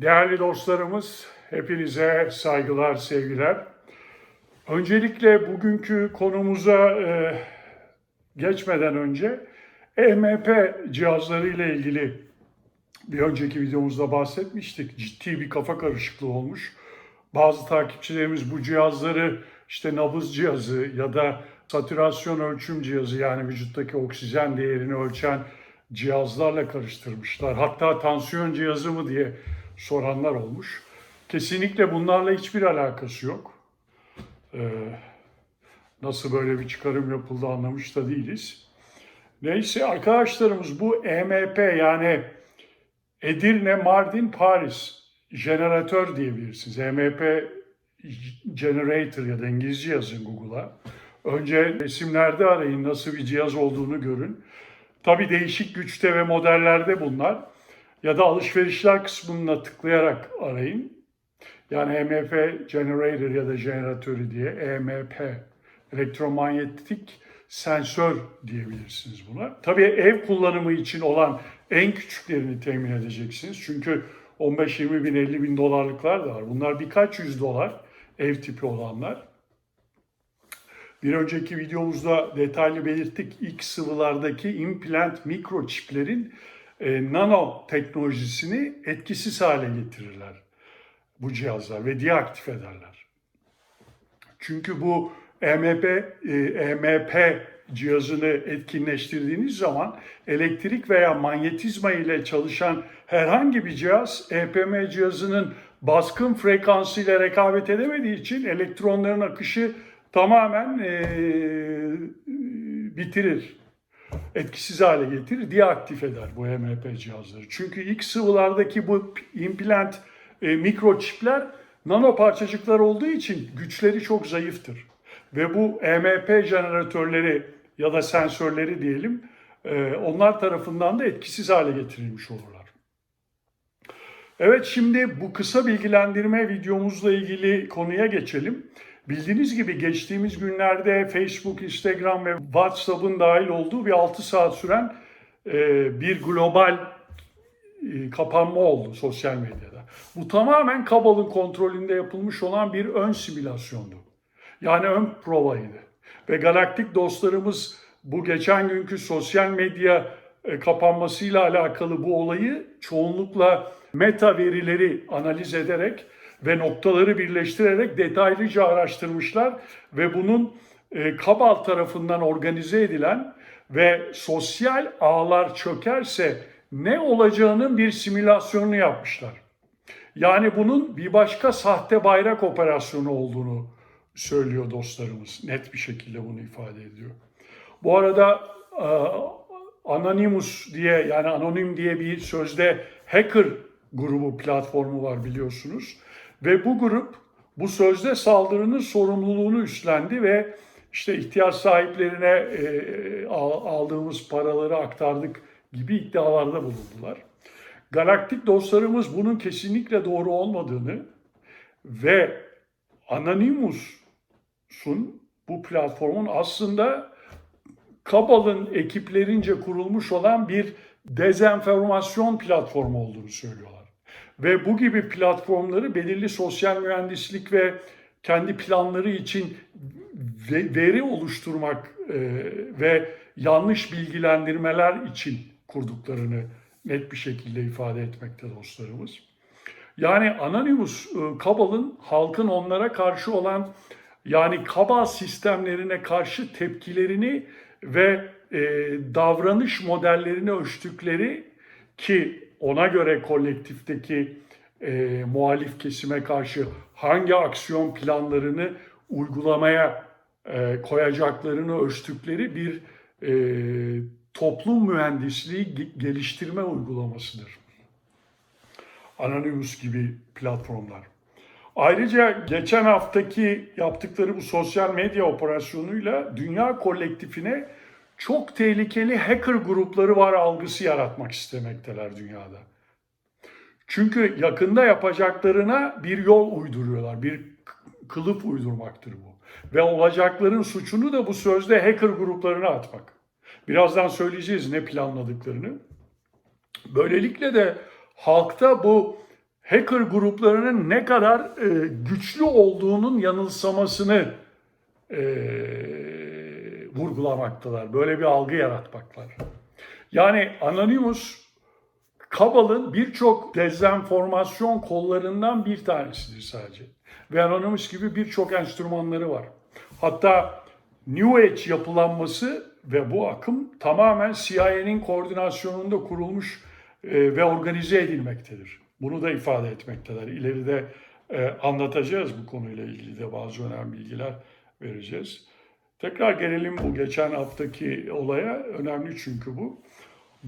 Değerli dostlarımız, hepinize saygılar, sevgiler. Öncelikle bugünkü konumuza e, geçmeden önce EMP cihazları ile ilgili bir önceki videomuzda bahsetmiştik. Ciddi bir kafa karışıklığı olmuş. Bazı takipçilerimiz bu cihazları işte nabız cihazı ya da satürasyon ölçüm cihazı yani vücuttaki oksijen değerini ölçen cihazlarla karıştırmışlar. Hatta tansiyon cihazı mı diye soranlar olmuş. Kesinlikle bunlarla hiçbir alakası yok. Ee, nasıl böyle bir çıkarım yapıldı anlamış da değiliz. Neyse arkadaşlarımız bu EMP yani Edirne, Mardin, Paris jeneratör diyebilirsiniz. EMP generator ya da İngilizce yazın Google'a. Önce resimlerde arayın nasıl bir cihaz olduğunu görün. Tabi değişik güçte ve modellerde bunlar. Ya da alışverişler kısmına tıklayarak arayın. Yani EMP generator ya da jeneratörü diye EMP elektromanyetik sensör diyebilirsiniz buna. Tabii ev kullanımı için olan en küçüklerini temin edeceksiniz. Çünkü 15-20 bin 50 bin dolarlıklar da var. Bunlar birkaç yüz dolar ev tipi olanlar. Bir önceki videomuzda detaylı belirttik. İlk sıvılardaki implant mikroçiplerin e, nano teknolojisini etkisiz hale getirirler bu cihazlar ve deaktif ederler. Çünkü bu EMP, e, EMP cihazını etkinleştirdiğiniz zaman elektrik veya manyetizma ile çalışan herhangi bir cihaz EPM cihazının baskın frekansıyla rekabet edemediği için elektronların akışı tamamen e, bitirir. Etkisiz hale getirir, deaktif eder bu EMP cihazları. Çünkü ilk sıvılardaki bu implant e, mikroçipler nano parçacıklar olduğu için güçleri çok zayıftır. Ve bu EMP jeneratörleri ya da sensörleri diyelim e, onlar tarafından da etkisiz hale getirilmiş olurlar. Evet şimdi bu kısa bilgilendirme videomuzla ilgili konuya geçelim. Bildiğiniz gibi geçtiğimiz günlerde Facebook, Instagram ve WhatsApp'ın dahil olduğu bir 6 saat süren e, bir global e, kapanma oldu sosyal medyada. Bu tamamen Kabal'ın kontrolünde yapılmış olan bir ön simülasyondu. Yani ön provaydı. Ve galaktik dostlarımız bu geçen günkü sosyal medya e, kapanmasıyla alakalı bu olayı çoğunlukla meta verileri analiz ederek ve noktaları birleştirerek detaylıca araştırmışlar ve bunun e, Kabal tarafından organize edilen ve sosyal ağlar çökerse ne olacağının bir simülasyonunu yapmışlar. Yani bunun bir başka sahte bayrak operasyonu olduğunu söylüyor dostlarımız. Net bir şekilde bunu ifade ediyor. Bu arada e, Anonymous diye yani anonim diye bir sözde hacker grubu platformu var biliyorsunuz. Ve bu grup bu sözde saldırının sorumluluğunu üstlendi ve işte ihtiyaç sahiplerine e, aldığımız paraları aktardık gibi iddialarda bulundular. Galaktik dostlarımız bunun kesinlikle doğru olmadığını ve Anonymous'un bu platformun aslında Kabal'ın ekiplerince kurulmuş olan bir dezenformasyon platformu olduğunu söylüyorlar. Ve bu gibi platformları belirli sosyal mühendislik ve kendi planları için veri oluşturmak e, ve yanlış bilgilendirmeler için kurduklarını net bir şekilde ifade etmekte dostlarımız. Yani Anonymous e, Kabal'ın halkın onlara karşı olan yani Kabal sistemlerine karşı tepkilerini ve e, davranış modellerini ölçtükleri ki ona göre kolektifteki e, muhalif kesime karşı hangi aksiyon planlarını uygulamaya e, koyacaklarını ölçtükleri bir e, toplum mühendisliği geliştirme uygulamasıdır. Anonymous gibi platformlar. Ayrıca geçen haftaki yaptıkları bu sosyal medya operasyonuyla dünya kolektifine çok tehlikeli hacker grupları var algısı yaratmak istemekteler dünyada. Çünkü yakında yapacaklarına bir yol uyduruyorlar, bir kılıf uydurmaktır bu. Ve olacakların suçunu da bu sözde hacker gruplarına atmak. Birazdan söyleyeceğiz ne planladıklarını. Böylelikle de halkta bu hacker gruplarının ne kadar e, güçlü olduğunun yanılsamasını e, vurgulamaktalar. Böyle bir algı yaratmaklar. Yani Anonymous Kabal'ın birçok dezenformasyon kollarından bir tanesidir sadece. Ve Anonymous gibi birçok enstrümanları var. Hatta New Age yapılanması ve bu akım tamamen CIA'nin koordinasyonunda kurulmuş e, ve organize edilmektedir. Bunu da ifade etmektedir. İleride e, anlatacağız bu konuyla ilgili de bazı önemli bilgiler vereceğiz. Tekrar gelelim bu geçen haftaki olaya. Önemli çünkü bu.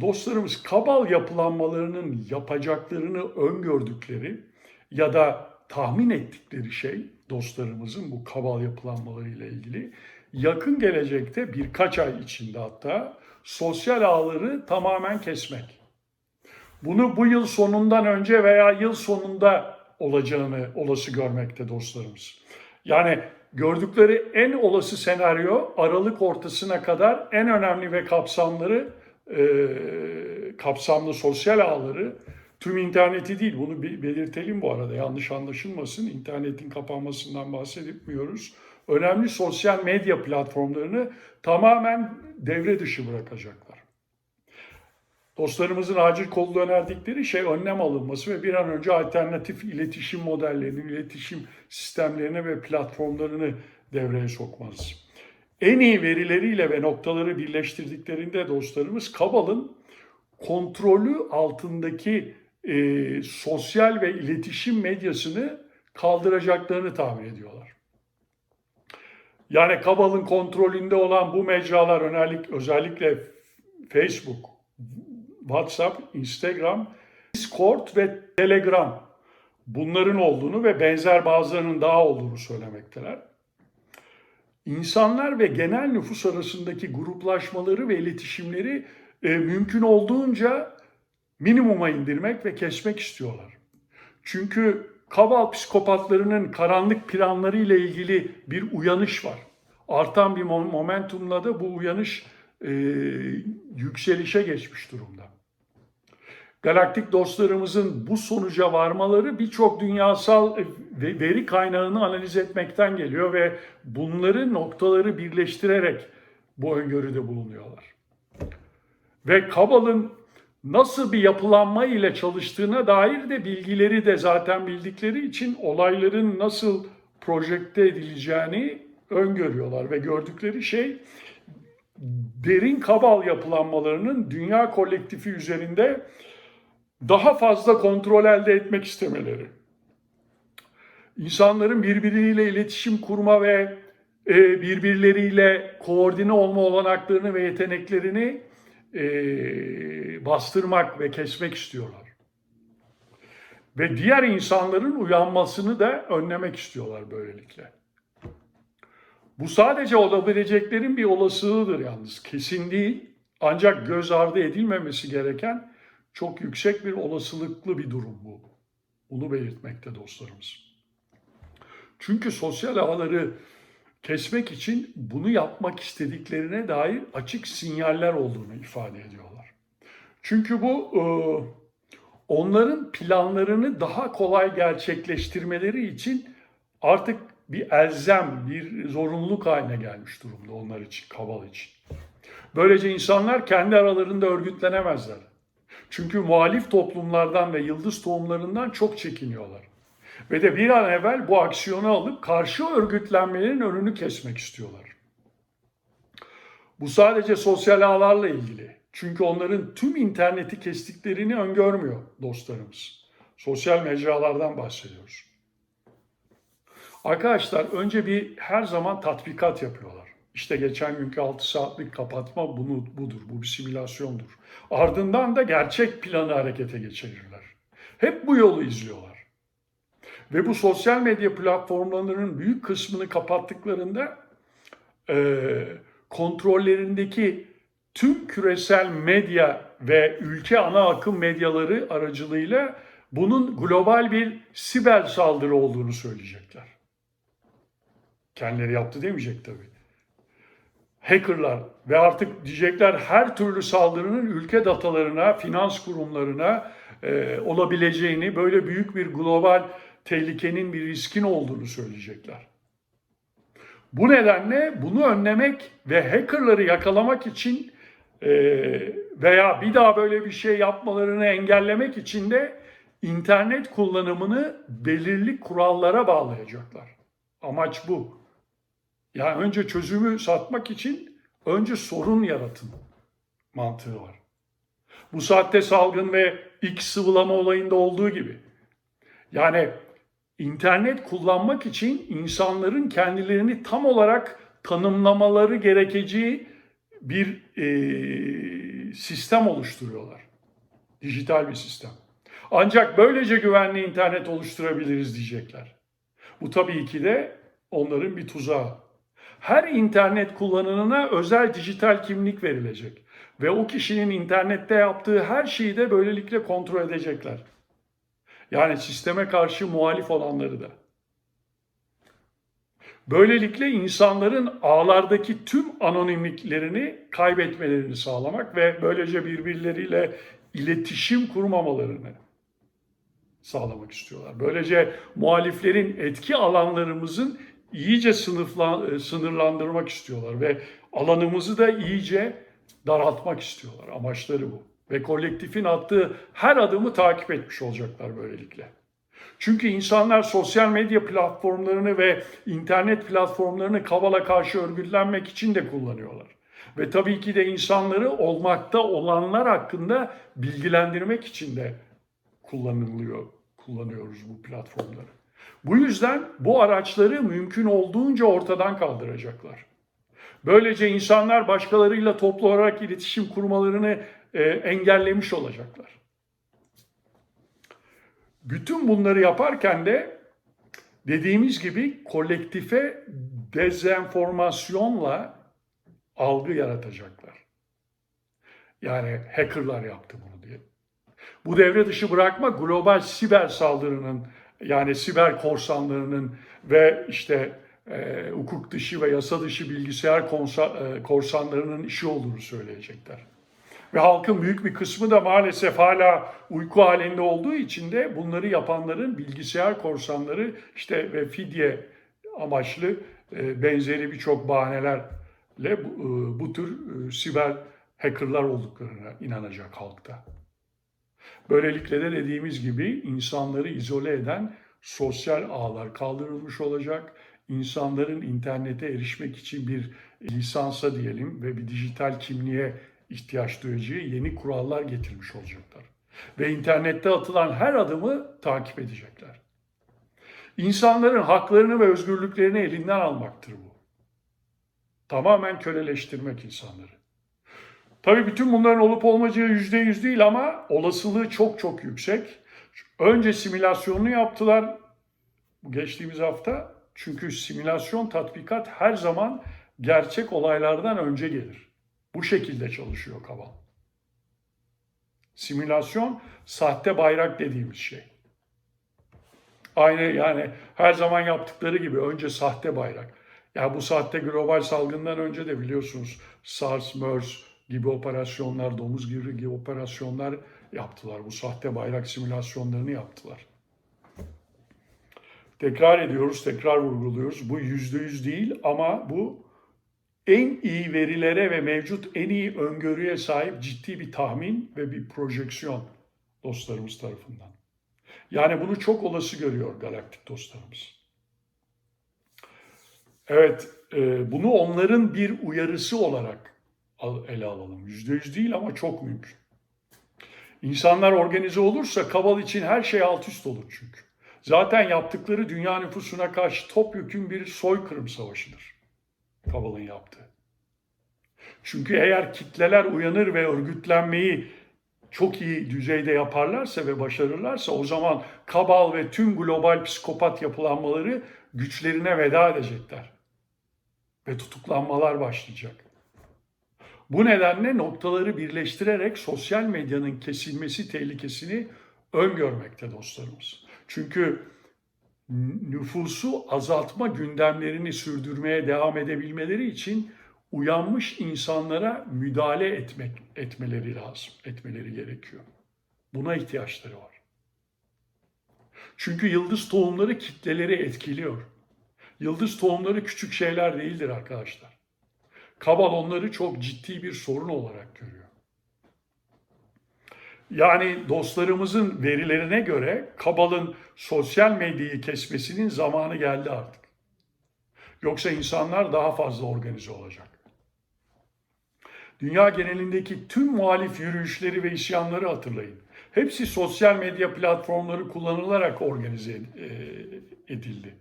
Dostlarımız kabal yapılanmalarının yapacaklarını öngördükleri ya da tahmin ettikleri şey dostlarımızın bu kabal yapılanmalarıyla ilgili yakın gelecekte birkaç ay içinde hatta sosyal ağları tamamen kesmek. Bunu bu yıl sonundan önce veya yıl sonunda olacağını olası görmekte dostlarımız. Yani gördükleri en olası senaryo Aralık ortasına kadar en önemli ve kapsamları e, kapsamlı sosyal ağları tüm interneti değil bunu belirtelim bu arada yanlış anlaşılmasın internetin kapanmasından bahsetmiyoruz. Önemli sosyal medya platformlarını tamamen devre dışı bırakacaklar. Dostlarımızın acil kol önerdikleri şey önlem alınması ve bir an önce alternatif iletişim modellerini, iletişim sistemlerini ve platformlarını devreye sokmanız. En iyi verileriyle ve noktaları birleştirdiklerinde dostlarımız Kabal'ın kontrolü altındaki e, sosyal ve iletişim medyasını kaldıracaklarını tahmin ediyorlar. Yani Kabal'ın kontrolünde olan bu mecralar özellikle, özellikle Facebook, WhatsApp, Instagram, Discord ve Telegram bunların olduğunu ve benzer bazılarının daha olduğunu söylemekteler. İnsanlar ve genel nüfus arasındaki gruplaşmaları ve iletişimleri e, mümkün olduğunca minimuma indirmek ve kesmek istiyorlar. Çünkü Kabal psikopatlarının karanlık planları ile ilgili bir uyanış var. Artan bir momentumla da bu uyanış e, yükselişe geçmiş durumda. Galaktik dostlarımızın bu sonuca varmaları birçok dünyasal veri kaynağını analiz etmekten geliyor ve bunları noktaları birleştirerek bu öngörüde bulunuyorlar. Ve Kabal'ın nasıl bir yapılanma ile çalıştığına dair de bilgileri de zaten bildikleri için olayların nasıl projekte edileceğini öngörüyorlar ve gördükleri şey derin kabal yapılanmalarının dünya kolektifi üzerinde daha fazla kontrol elde etmek istemeleri. İnsanların birbiriyle iletişim kurma ve e, birbirleriyle koordine olma olanaklarını ve yeteneklerini e, bastırmak ve kesmek istiyorlar. Ve diğer insanların uyanmasını da önlemek istiyorlar böylelikle. Bu sadece olabileceklerin bir olasılığıdır yalnız. Kesin değil. Ancak göz ardı edilmemesi gereken çok yüksek bir olasılıklı bir durum bu. Bunu belirtmekte dostlarımız. Çünkü sosyal ağları kesmek için bunu yapmak istediklerine dair açık sinyaller olduğunu ifade ediyorlar. Çünkü bu e, onların planlarını daha kolay gerçekleştirmeleri için artık bir elzem, bir zorunluluk haline gelmiş durumda onlar için, Kabal için. Böylece insanlar kendi aralarında örgütlenemezler. Çünkü muhalif toplumlardan ve yıldız tohumlarından çok çekiniyorlar. Ve de bir an evvel bu aksiyonu alıp karşı örgütlenmelerin önünü kesmek istiyorlar. Bu sadece sosyal ağlarla ilgili. Çünkü onların tüm interneti kestiklerini öngörmüyor dostlarımız. Sosyal mecralardan bahsediyoruz. Arkadaşlar önce bir her zaman tatbikat yapıyorlar. İşte geçen günkü 6 saatlik kapatma bunu budur. Bu bir simülasyondur. Ardından da gerçek planı harekete geçirirler. Hep bu yolu izliyorlar. Ve bu sosyal medya platformlarının büyük kısmını kapattıklarında e, kontrollerindeki tüm küresel medya ve ülke ana akım medyaları aracılığıyla bunun global bir siber saldırı olduğunu söyleyecekler. Kendileri yaptı demeyecek tabii. Hackerlar ve artık diyecekler her türlü saldırının ülke datalarına, finans kurumlarına e, olabileceğini, böyle büyük bir global tehlikenin bir riskin olduğunu söyleyecekler. Bu nedenle bunu önlemek ve hackerları yakalamak için e, veya bir daha böyle bir şey yapmalarını engellemek için de internet kullanımını belirli kurallara bağlayacaklar. Amaç bu. Yani önce çözümü satmak için önce sorun yaratın mantığı var. Bu saatte salgın ve ilk sıvılama olayında olduğu gibi. Yani internet kullanmak için insanların kendilerini tam olarak tanımlamaları gerekeceği bir e, sistem oluşturuyorlar. Dijital bir sistem. Ancak böylece güvenli internet oluşturabiliriz diyecekler. Bu tabii ki de onların bir tuzağı. Her internet kullananına özel dijital kimlik verilecek ve o kişinin internette yaptığı her şeyi de böylelikle kontrol edecekler. Yani sisteme karşı muhalif olanları da. Böylelikle insanların ağlardaki tüm anonimliklerini kaybetmelerini sağlamak ve böylece birbirleriyle iletişim kurmamalarını sağlamak istiyorlar. Böylece muhaliflerin etki alanlarımızın iyice sınıfla, sınırlandırmak istiyorlar ve alanımızı da iyice daraltmak istiyorlar. Amaçları bu. Ve kolektifin attığı her adımı takip etmiş olacaklar böylelikle. Çünkü insanlar sosyal medya platformlarını ve internet platformlarını Kavala karşı örgütlenmek için de kullanıyorlar. Ve tabii ki de insanları olmakta olanlar hakkında bilgilendirmek için de kullanılıyor, kullanıyoruz bu platformları. Bu yüzden bu araçları mümkün olduğunca ortadan kaldıracaklar. Böylece insanlar başkalarıyla toplu olarak iletişim kurmalarını e, engellemiş olacaklar. Bütün bunları yaparken de dediğimiz gibi kolektife dezenformasyonla algı yaratacaklar. Yani hackerlar yaptı bunu diye. Bu devre dışı bırakma global siber saldırının yani siber korsanlarının ve işte e, hukuk dışı ve yasa dışı bilgisayar konsa, e, korsanlarının işi olduğunu söyleyecekler. Ve halkın büyük bir kısmı da maalesef hala uyku halinde olduğu için de bunları yapanların bilgisayar korsanları işte ve fidye amaçlı e, benzeri birçok bahanelerle bu, e, bu tür e, siber hackerlar olduklarına inanacak halkta. Böylelikle de dediğimiz gibi insanları izole eden sosyal ağlar kaldırılmış olacak. İnsanların internete erişmek için bir lisansa diyelim ve bir dijital kimliğe ihtiyaç duyacağı yeni kurallar getirmiş olacaklar. Ve internette atılan her adımı takip edecekler. İnsanların haklarını ve özgürlüklerini elinden almaktır bu. Tamamen köleleştirmek insanları. Tabii bütün bunların olup olmayacağı yüzde yüz değil ama olasılığı çok çok yüksek. Önce simülasyonunu yaptılar geçtiğimiz hafta. Çünkü simülasyon tatbikat her zaman gerçek olaylardan önce gelir. Bu şekilde çalışıyor Kaval. Simülasyon sahte bayrak dediğimiz şey. Aynı yani her zaman yaptıkları gibi önce sahte bayrak. Ya yani bu sahte global salgından önce de biliyorsunuz SARS, MERS gibi operasyonlar, domuz gibi, gibi operasyonlar yaptılar. Bu sahte bayrak simülasyonlarını yaptılar. Tekrar ediyoruz, tekrar vurguluyoruz. Bu yüzde yüz değil ama bu en iyi verilere ve mevcut en iyi öngörüye sahip ciddi bir tahmin ve bir projeksiyon dostlarımız tarafından. Yani bunu çok olası görüyor galaktik dostlarımız. Evet, e, bunu onların bir uyarısı olarak ele alalım. Yüzde yüz değil ama çok mümkün. İnsanlar organize olursa Kabal için her şey alt üst olur çünkü. Zaten yaptıkları dünya nüfusuna karşı topyekun bir soykırım savaşıdır. Kabal'ın yaptığı. Çünkü eğer kitleler uyanır ve örgütlenmeyi çok iyi düzeyde yaparlarsa ve başarırlarsa o zaman Kabal ve tüm global psikopat yapılanmaları güçlerine veda edecekler. Ve tutuklanmalar başlayacak. Bu nedenle noktaları birleştirerek sosyal medyanın kesilmesi tehlikesini öngörmekte dostlarımız. Çünkü nüfusu azaltma gündemlerini sürdürmeye devam edebilmeleri için uyanmış insanlara müdahale etmek etmeleri lazım, etmeleri gerekiyor. Buna ihtiyaçları var. Çünkü yıldız tohumları kitleleri etkiliyor. Yıldız tohumları küçük şeyler değildir arkadaşlar. Kabal onları çok ciddi bir sorun olarak görüyor. Yani dostlarımızın verilerine göre Kabal'ın sosyal medyayı kesmesinin zamanı geldi artık. Yoksa insanlar daha fazla organize olacak. Dünya genelindeki tüm muhalif yürüyüşleri ve isyanları hatırlayın. Hepsi sosyal medya platformları kullanılarak organize e, edildi.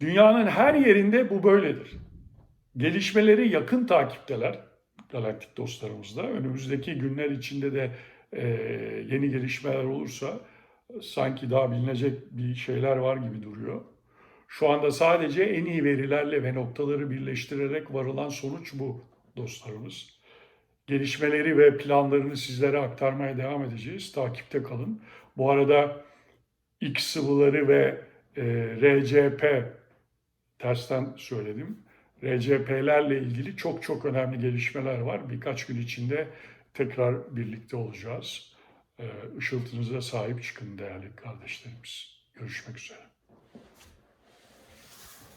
Dünyanın her yerinde bu böyledir. Gelişmeleri yakın takipteler galaktik dostlarımızda. Önümüzdeki günler içinde de e, yeni gelişmeler olursa sanki daha bilinecek bir şeyler var gibi duruyor. Şu anda sadece en iyi verilerle ve noktaları birleştirerek varılan sonuç bu dostlarımız. Gelişmeleri ve planlarını sizlere aktarmaya devam edeceğiz. Takipte kalın. Bu arada X sıvıları ve e, RCP tersten söyledim. RCP'lerle ilgili çok çok önemli gelişmeler var. Birkaç gün içinde tekrar birlikte olacağız. Ee, Işıltınıza sahip çıkın değerli kardeşlerimiz. Görüşmek üzere.